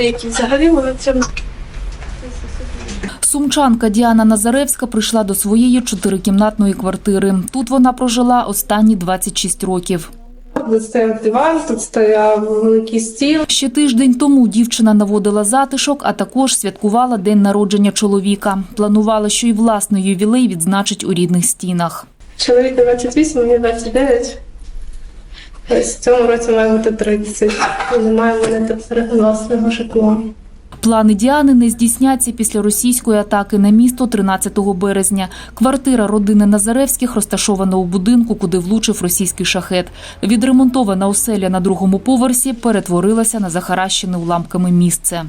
Які взагалі вони в. Сумчанка Діана Назаревська прийшла до своєї чотирикімнатної квартири. Тут вона прожила останні 26 років. Тут стояв диван, тут стояв великий стіл. Ще тиждень тому дівчина наводила затишок, а також святкувала день народження чоловіка. Планувала, що й власний ювілей відзначить у рідних стінах. Чоловік 28, мені 29. Ось в цьому році має бути 30. І немає в мене тепер власного житла. Плани Діани не здійсняться після російської атаки на місто 13 березня. Квартира родини Назаревських розташована у будинку, куди влучив російський шахет. Відремонтована оселя на другому поверсі перетворилася на захаращене уламками місце.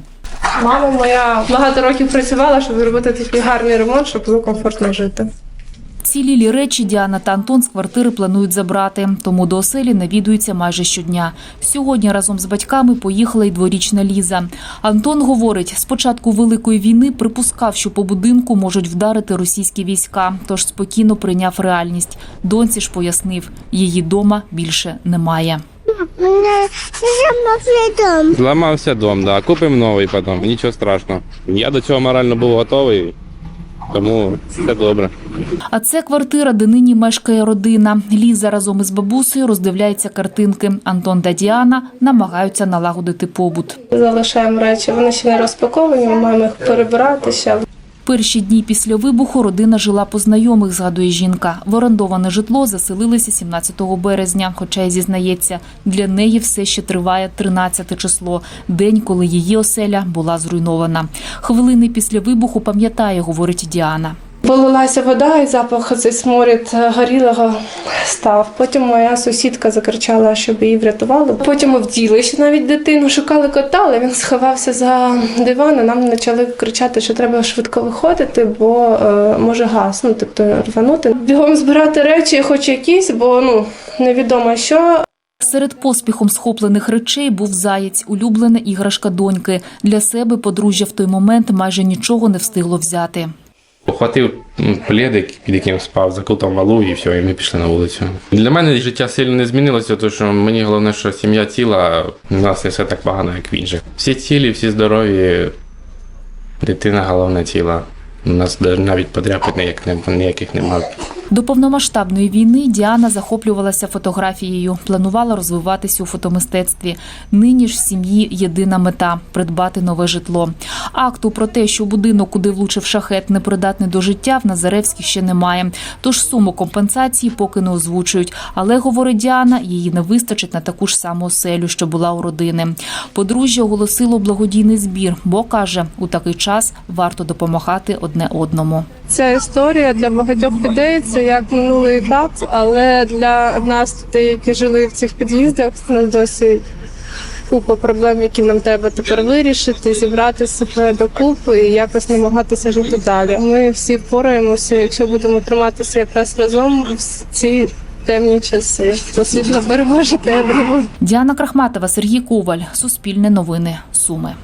Мама моя багато років працювала, щоб зробити такий гарний ремонт, щоб було комфортно жити. Цілілі речі Діана та Антон з квартири планують забрати, тому до оселі навідуються майже щодня. Сьогодні разом з батьками поїхала й дворічна Ліза. Антон говорить, з початку великої війни припускав, що по будинку можуть вдарити російські війська, тож спокійно прийняв реальність. Доньці ж пояснив, її дома більше немає. Мене дом. Зламався дом, да. Купимо новий потім, нічого страшного. Я до цього морально був готовий, тому все добре. А це квартира, де нині мешкає родина. Ліза разом із бабусею роздивляється картинки. Антон та Діана намагаються налагодити побут. Залишаємо речі, вони ще не розпаковані, ми маємо їх перебирати ще. Перші дні після вибуху родина жила по знайомих, згадує жінка. В орендоване житло заселилися 17 березня. Хоча й зізнається, для неї все ще триває 13 число, день, коли її оселя була зруйнована. Хвилини після вибуху пам'ятає, говорить Діана. Полилася вода і запах цей сморід горілого став. Потім моя сусідка закричала, щоб її врятували. Потім ми вділи ще навіть дитину, шукали кота, але він сховався за диван. і Нам почали кричати, що треба швидко виходити, бо е, може газ, ну тобто рванути. Бігом збирати речі, хоч якісь, бо ну невідомо що. Серед поспіхом схоплених речей був заєць, улюблена іграшка доньки. Для себе подружжя в той момент майже нічого не встигло взяти. Ухватив м, пледик, під яким спав, закутав малу і все, і ми пішли на вулицю. Для мене життя сильно не змінилося, тому що мені головне, що сім'я ціла, у нас не все так погано, як в інших. Всі цілі, всі здорові, дитина головне ціла. У нас навіть подряпин ніяких немає. До повномасштабної війни Діана захоплювалася фотографією, планувала розвиватися у фотомистецтві. Нині ж в сім'ї єдина мета придбати нове житло. Акту про те, що будинок, куди влучив шахет, непридатний до життя, в Назаревських ще немає. Тож суму компенсації поки не озвучують. Але говорить Діана, її не вистачить на таку ж саму оселю, що була у родини. Подружжя оголосило благодійний збір, бо каже, у такий час варто допомагати одне одному. Ця історія для багатьох людей це як минулий етап, але для нас, людей, які жили в цих під'їздах, це досі купа проблем, які нам треба тепер вирішити, зібрати себе докупи і якось намагатися жити далі. Ми всі впораємося, якщо будемо триматися якраз разом в ці темні часи. То світло переможе темряву. Діана Крахматова, Сергій Коваль, Суспільне новини, Суми.